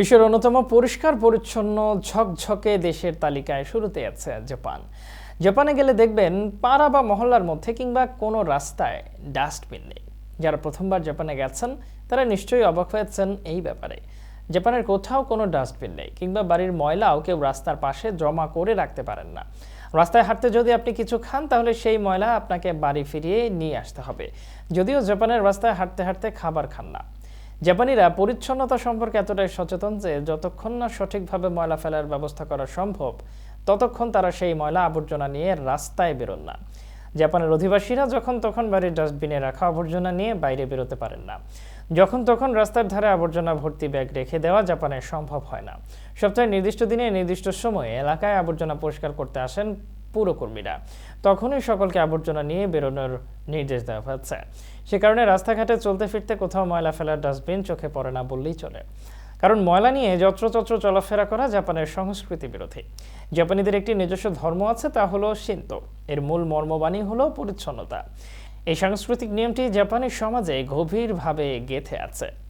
বিশ্বের অন্যতম পরিষ্কার, পরিচ্ছন্ন, ঝকঝকে দেশের তালিকায় শুরুতে আছে জাপান। জাপানে গেলে দেখবেন পাড়া বা মহল্লার মধ্যে কিংবা কোনো রাস্তায় ডাস্টবিন নেই। যারা প্রথমবার জাপানে গেছেন, তারা নিশ্চয়ই অবাক হয়েছেন এই ব্যাপারে। জাপানের কোথাও কোনো ডাস্টবিন নেই, কিংবা বাড়ির ময়লাও কেউ রাস্তার পাশে জমা করে রাখতে পারেন না। রাস্তায় হাঁটতে যদি আপনি কিছু খান, তাহলে সেই ময়লা আপনাকে বাড়ি ফিরিয়ে নিয়ে আসতে হবে। যদিও জাপানের রাস্তায় হাঁটতে হাঁটতে খাবার খান না। জাপানিরা পরিচ্ছন্নতা সম্পর্কে এতটাই সচেতন যে যতক্ষণ না সঠিকভাবে ময়লা ফেলার ব্যবস্থা করা সম্ভব, ততক্ষণ তারা সেই ময়লা আবর্জনা নিয়ে রাস্তায় বেরোন না। জাপানের অধিবাসীরা যখন তখন বাড়ির ডাস্টবিনে রাখা আবর্জনা নিয়ে বাইরে বেরোতে পারেন না। যখন তখন রাস্তার ধারে আবর্জনা ভর্তি ব্যাগ রেখে দেওয়া জাপানে সম্ভব হয় না। সপ্তাহের নির্দিষ্ট দিনে নির্দিষ্ট সময়ে এলাকায় আবর্জনা পরিষ্কার করতে আসেন পুরকর্মীরা। তখনই সকলকে আবর্জনা নিয়ে বেরোনোর নির্দেশ দেওয়া হচ্ছে। সে কারণে রাস্তাঘাটে চলতে ফিরতে কোথাও ময়লা ফেলার ডাস্টবিন চোখে পড়ে না বললেই চলে। কারণ ময়লা নিয়ে যত্রতত্র চলাফেরা করা জাপানের সংস্কৃতি বিরোধী। জাপানিদের একটি নিজস্ব ধর্ম আছে, তা হলো শিন্ত এর মূল মর্মবাণী হলো পরিচ্ছন্নতা। এই সাংস্কৃতিক নিয়মটি জাপানি সমাজে গভীরভাবে গেঁথে আছে।